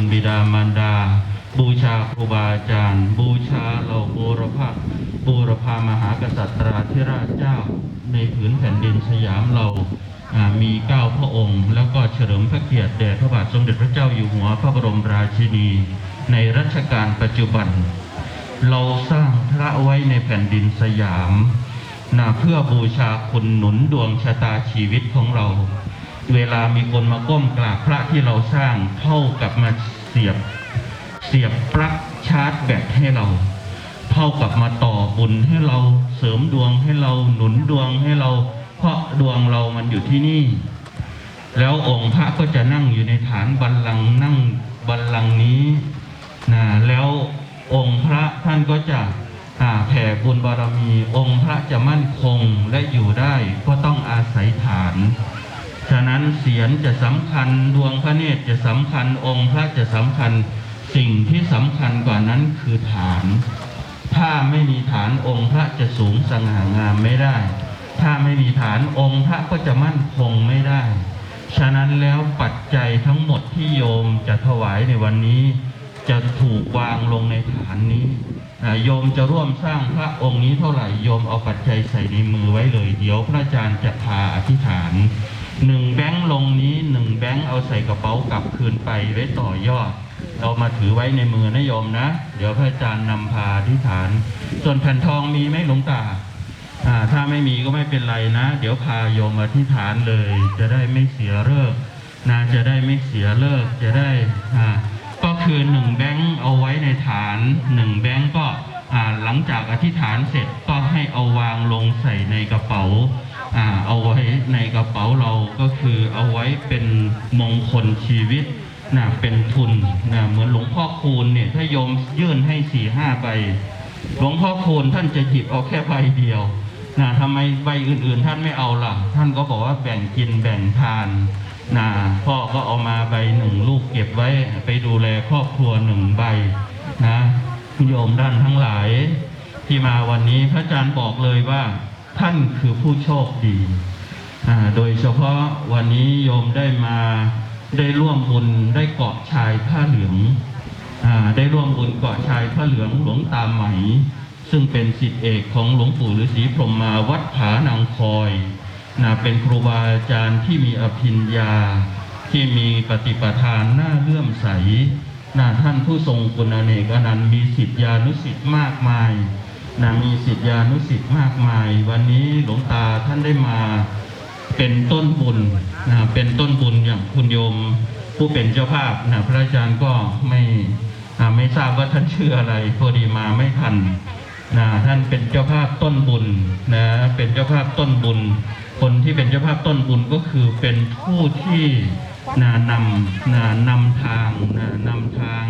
คุณบิดามารดา บูชาครูบาอาจารย์ บูชาเหล่าบูรพาบูรพามหากษัตริย์ธิราชเจ้า ในผืนแผ่นดินสยามเราอ่ามีเก้าพระองค์ แล้วก็เฉลิมพระเกียรติแด่พระบาทสมเด็จพระเจ้าอยู่หัวพระบรมราชินี ในรัชกาลปัจจุบัน เราสร้างพระไว้ในแผ่นดินสยามนะเพื่อบูชาคุณหนุนดวงชะตาชีวิตของเรา เวลามีคนมาก้มกราบพระที่เราสร้างเท่ากับมาเสียบเสียบปลั๊กชาร์จแบตให้เรา เท่ากับมาต่อบุญให้เราเสริมดวงให้เราหนุนดวงให้เรา เพราะดวงเรามันอยู่ที่นี่ แล้วองค์พระก็จะนั่งอยู่ในฐานบัลลังก์นั่งบัลลังก์นี้นะแล้วองค์พระท่านก็จะแผ่บุญบารมี องค์พระจะมั่นคงและอยู่ได้ก็ต้องอาศัยฐาน ฉะนั้นเสียงจะสำคัญดวงพระเนตรจะสำคัญองค์พระจะสำคัญสิ่งที่สำคัญกว่านั้นคือฐาน ถ้าไม่มีฐานองค์พระจะสูงสง่างามไม่ได้ ถ้าไม่มีฐานองค์พระก็จะมั่นคงไม่ได้ ฉะนั้นแล้วปัจจัยทั้งหมดที่โยมจะถวายในวันนี้ จะถูกวางลงในฐานนี้โยมจะร่วมสร้างพระองค์นี้เท่าไหร่โยมเอาปัจจัยใส่ในมือไว้เลย เดี๋ยวพระอาจารย์จะพาอธิษฐาน หนึ่งแบงค์ลงนี้หนึ่งแบงค์เอาใส่กระเป๋ากลับคืนไปไว้ต่อยอด เรามาถือไว้ในมือนะโยมนะ เดี๋ยวพระอาจารย์นำพาอธิษฐาน ส่วนแผ่นทองมีไหมหลวงตาอ่าถ้าไม่มีก็ไม่เป็นไรนะ เดี๋ยวพาโยมอธิษฐานเลย จะได้ไม่เสียเลิกนะจะได้ไม่เสียเลิกจะได้อ่าก็คือหนึ่งแบงค์เอาไว้ในฐานหนึ่งแบงค์ก็หลังจากอธิษฐานเสร็จก็ให้เอาวางลงใส่ในกระเป๋า เอาไว้ในกระเป๋าเราก็คือเอาไว้เป็นมงคลชีวิตนะเป็นทุนนะเหมือนหลวงพ่อคูณเนี่ยถ้าโยมยื่นให้สี่ห้าใบหลวงพ่อคูณท่านจะหยิบเอาแค่ใบเดียวนะทำไมใบอื่นๆ ท่านไม่เอาล่ะ ท่านก็บอกว่าแบ่งกินแบ่งทานนะพ่อก็เอามาใบหนึ่งลูกเก็บไว้ไปดูแลครอบครัวหนึ่งใบนะโยมท่านทั้งหลายที่มาวันนี้พระอาจารย์บอกเลยว่า ท่านคือผู้โชคดี โดยเฉพาะวันนี้โยมได้มาได้ร่วมบุญได้เกาะชายผ้าเหลืองอได้ร่วมบุญเกาะชายพระเหลืองหลวงตาไหม ซึ่งเป็นสิทธิเอกของหลวงปู่ฤาษีพรหมมาวัดผานางคอยนะเป็นครูบาอาจารย์ที่มีอภิญญา ที่มีปฏิปทานน่าเลื่อมใสนะท่านผู้ทรงคุณอเนกอนันต์มีสิทธิานุสิทธิ์มากมาย นะมีสิทธิานุสิทธิ์มากมาย วันนี้หลวงตาท่านได้มาเป็นต้นบุญนะเป็นต้นบุญอย่างคุณโยมผู้เป็นเจ้าภาพนะพระอาจารย์ก็ไม่ไม่ทราบว่าท่านชื่ออะไรพอดีมาไม่ทันนะท่านเป็นเจ้าภาพต้นบุญนะเป็นเจ้าภาพต้นบุญ คนที่เป็นเจ้าภาพต้นบุญก็คือเป็นผู้ที่นะนำนะนำทางนะนำทาง